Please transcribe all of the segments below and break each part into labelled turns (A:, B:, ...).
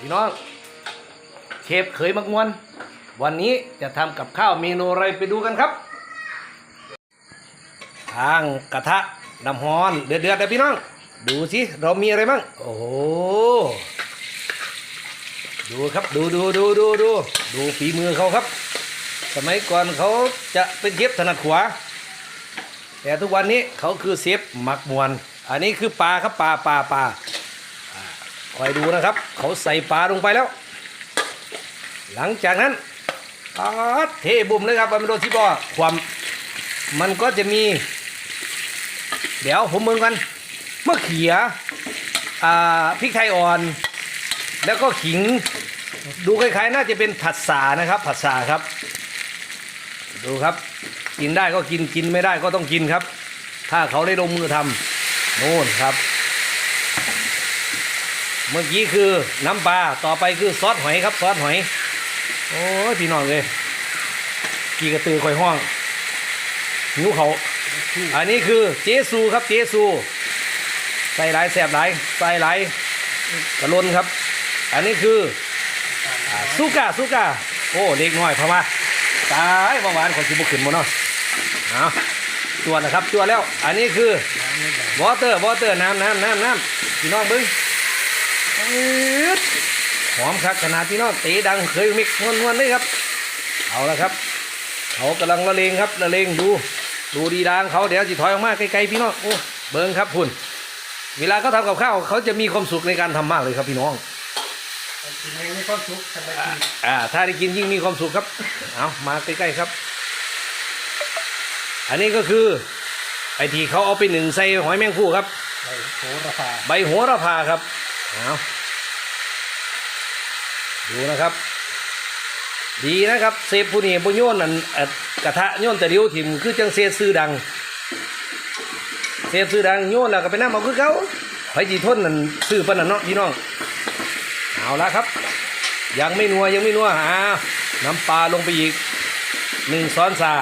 A: พี่น้อง เชฟเคยมักมวน วันนี้จะทำกับข้าวเมนูอะไรไปดูกันครับทางกระทะน้ำฮ้อนเดือดเดือดๆนะพี่น้อง ดูสิเรามีอะไรบ้างโอ้โหดูครับดูดูดูดูดูดูฝีมือเขาครับ สมัยก่อนเขาจะเป็นเชฟถนัดขวา แต่ทุกวันนี้เขาคือเชฟหมักมวน อันนี้คือปลาครับปลาปลาปลา คอยดูนะครับ เขาใส่ปลาลงไปแล้ว หลังจากนั้นปาเทบุ่มเลยครับมันโดนที่บ่อความมันก็จะมี เดี๋ยวผมมึงกันเมะเขียอ่าพริกไทยอ่อน แล้วก็ขิง ดูคล้ายๆ น่าจะเป็นผัดสานะครับ ผัดสาครับ ดูครับ กินได้ก็กินกินไม่ได้ก็ต้องกินครับ ถ้าเขาได้ลงมือทำโน่นครับ เมื่อกี้คือน้ำปลาต่อไปคือซอสหอยครับซอสหอย โอ้ยพี่น้องเลยกี่กระตือคอยห้องหิวเขา อันนี้คือเจซูครับเจซู ใส่หลายแสบหลายใส่หลายกระลนครับ อันนี้คืออ่าซูกาซูกาโอ้เล็กน้อยพอมาตายเบาหวานของชิบุขึ้นหมดเนาะเอาจวนนะครับจวแล้ว อันนี้คือวอเตอร์วอเตอร์น้ำน้ำน้ำน้ำพี่น้องบิ้ง หอมครับขนาดพี่น้องตีดังเคยมิกนวลนวลเลยครับ เอาละครับเขากำลังละเลงครับละเลงดู ดูดีดังเขาเดี๋ยวจะถอยออกมาไกลๆพี่น้องโอ้เบิ้งครับคุณเวลาเขาทำกับข้าวเขาจะมีความสุขในการทำมากเลยครับพี่น้อง
B: กินเองมีความสุขสบายดี
A: อ่าถ้าได้กินยิ่งมีความสุขครับ เอามาใกล้ๆครับ อันนี้ก็คือไอที่เขาเอาไปหนึ่งใส่หอยแมงผู้ครับ
B: ใส่โหระพา
A: ใบโหระพาครับ เอาดูนะครับ ดีนะครับเซฟผู้นี้ผู้โยนนั่นกระทะโยนแต่เดียวถิ่มคือจังเซฟซื้อดังเซฟซื้อดังโยนแล้วก็ไปน้ำเอาคือเขาไผจีทนนั่นซื้อปนนันเนาะพี่น้องเอาละครับ ยังไม่นัวยังไม่นัวอ่าน้ำปลาลงไปอีกหนึ่งช้อนชา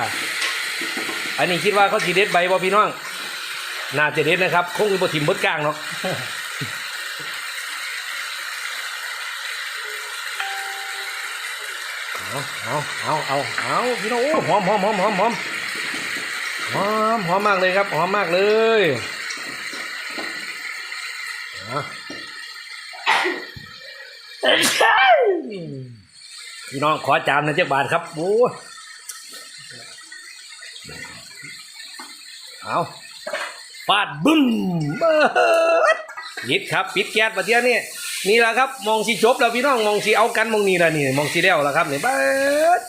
A: อันนี้คิดว่าเขาจีเด็ดใบบ่พี่น้องน่าจะเด็ดนะครับ คงมีบถิ่มบดกลางเนาะ เอาเอาเอาเอาเอาพี่น้องโอ้หอมหอมหอมหอมหอมหอมหอมมากเลยครับหอมมากเลยเอพี่น้องขอจานนะเจ้าบาทครับโอ้เอาปาดบึ้มเบิดปิดครับปิดแก๊สประเดี๋ยวนี้ นี่แหละครับมองสีจบแล้วพี่น้องมองสีเอากันมองนี่แหละนี่มองสีเดียวแล้วครับนี่เบิด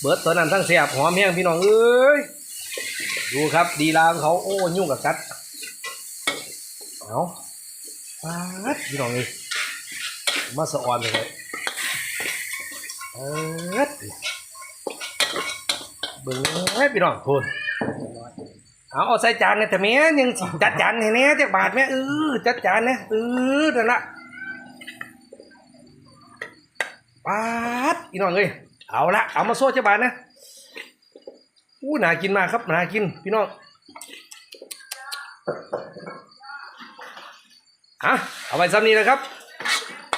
A: เบิดตอนนั้นทั้งเสียบหอมแห้งพี่น้องเอ้ยดูครับดีลางเขาโอ้ยุ่งกับกัดเอาปาดพี่น้องเลยมาสะออนเลยเอิดเบิ่งให้พี่น้องพูนเอาเอาใส่จานเนี่ยแต่แม่ยังจัดจานให้แน่จักบาทแม่เออจัดจานเนี่ยเออนั่นละ ปาดอีน้องเอ้ยเอาละเอามาโซ่จักบาทนะอู้น่ากินมากครับน่ากิน พี่น้องฮะเอาไปซ้ำนี้นะครับ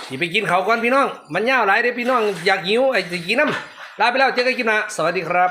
A: ที่ไปกินเขาก่อนพี่น้อง มันยาวหลายเด้พี่น้องอยากหิวไอ้จะกินน้ำลาไปแล้วเจอกันคลินนะสวัสดีครับ